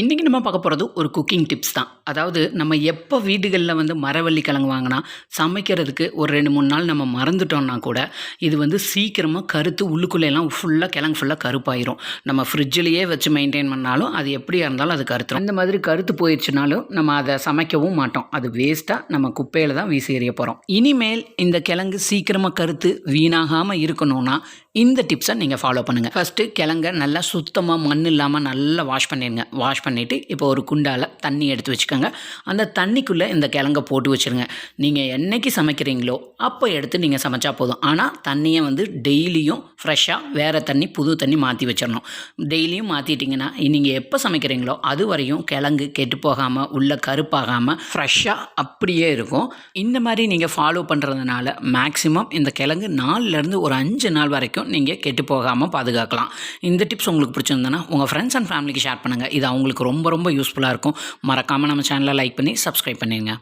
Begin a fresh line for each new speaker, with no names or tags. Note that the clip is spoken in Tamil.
இன்றைக்கி நம்ம பார்க்க போகிறது ஒரு குக்கிங் டிப்ஸ் தான். அதாவது நம்ம எப்போ வீடுகளில் வந்து மரவள்ளி கிழங்கு வாங்கினா சமைக்கிறதுக்கு ஒரு ரெண்டு மூணு நாள் நம்ம மறந்துட்டோம்னா கூட இது வந்து சீக்கிரமாக கருத்து உள்ளுக்குள்ளே எல்லாம் ஃபுல்லாக கிழங்கு ஃபுல்லாக கருப்பாயிரும். நம்ம ஃப்ரிட்ஜிலேயே வச்சு மெயின்டைன் பண்ணாலும் அது எப்படியாக இருந்தாலும் அது கருத்துரும். அந்த மாதிரி கருத்து போயிடுச்சுனாலும் நம்ம அதை சமைக்கவும் மாட்டோம். அது வேஸ்ட்டாக நம்ம குப்பையில் தான் வீசி எறிய போகிறோம் இனிமேல் இந்த கிழங்கு சீக்கிரமாக கருத்து வீணாகாமல் இருக்கணும்னா இந்த டிப்ஸை நீங்கள் ஃபாலோ பண்ணுங்கள் ஃபஸ்ட்டு கிழங்க நல்லா சுத்தமாக மண் இல்லாமல் நல்லா வாஷ் பண்ணிடுங்க. வாஷ் பண்ணிவிட்டு இப்போ ஒரு குண்டால் தண்ணி எடுத்து வச்சுக்கோங்க. அந்த தண்ணிக்குள்ளே இந்த கிழங்க போட்டு வச்சுருங்க. நீங்கள் என்னைக்கு சமைக்கிறீங்களோ அப்போ எடுத்து நீங்கள் சமைச்சா போதும். ஆனால் தண்ணியை வந்து டெய்லியும் ஃப்ரெஷ்ஷாக வேறு தண்ணி புது தண்ணி மாற்றி வச்சிடணும் டெய்லியும் மாற்றிட்டிங்கன்னா நீங்கள் எப்போ சமைக்கிறீங்களோ அது வரையும் கிழங்கு கெட்டு போகாமல் உள்ள கருப்பாகாமல் ஃப்ரெஷ்ஷாக அப்படியே இருக்கும். இந்த மாதிரி நீங்கள் ஃபாலோ பண்ணுறதுனால மேக்ஸிமம் இந்த கிழங்கு நாலுலேருந்து ஒரு அஞ்சு நாள் வரைக்கும் நீங்கள் கெட்டு போகாமல் பாதுகாக்கலாம். இந்த டிப்ஸ் உங்களுக்கு பிடிச்சிருந்தனா உங்கள் ஃப்ரெண்ட்ஸ் அண்ட் ஃபேமிலிக்கு ஷேர் பண்ணுங்கள் இது அவங்களுக்கு ரொம்ப ரொம்ப யூஸ்ஃபுல்லாக இருக்கும். மறக்காமல் நம்ம சேனலை லைக் பண்ணி சப்ஸ்கிரைப் பண்ணிடுங்க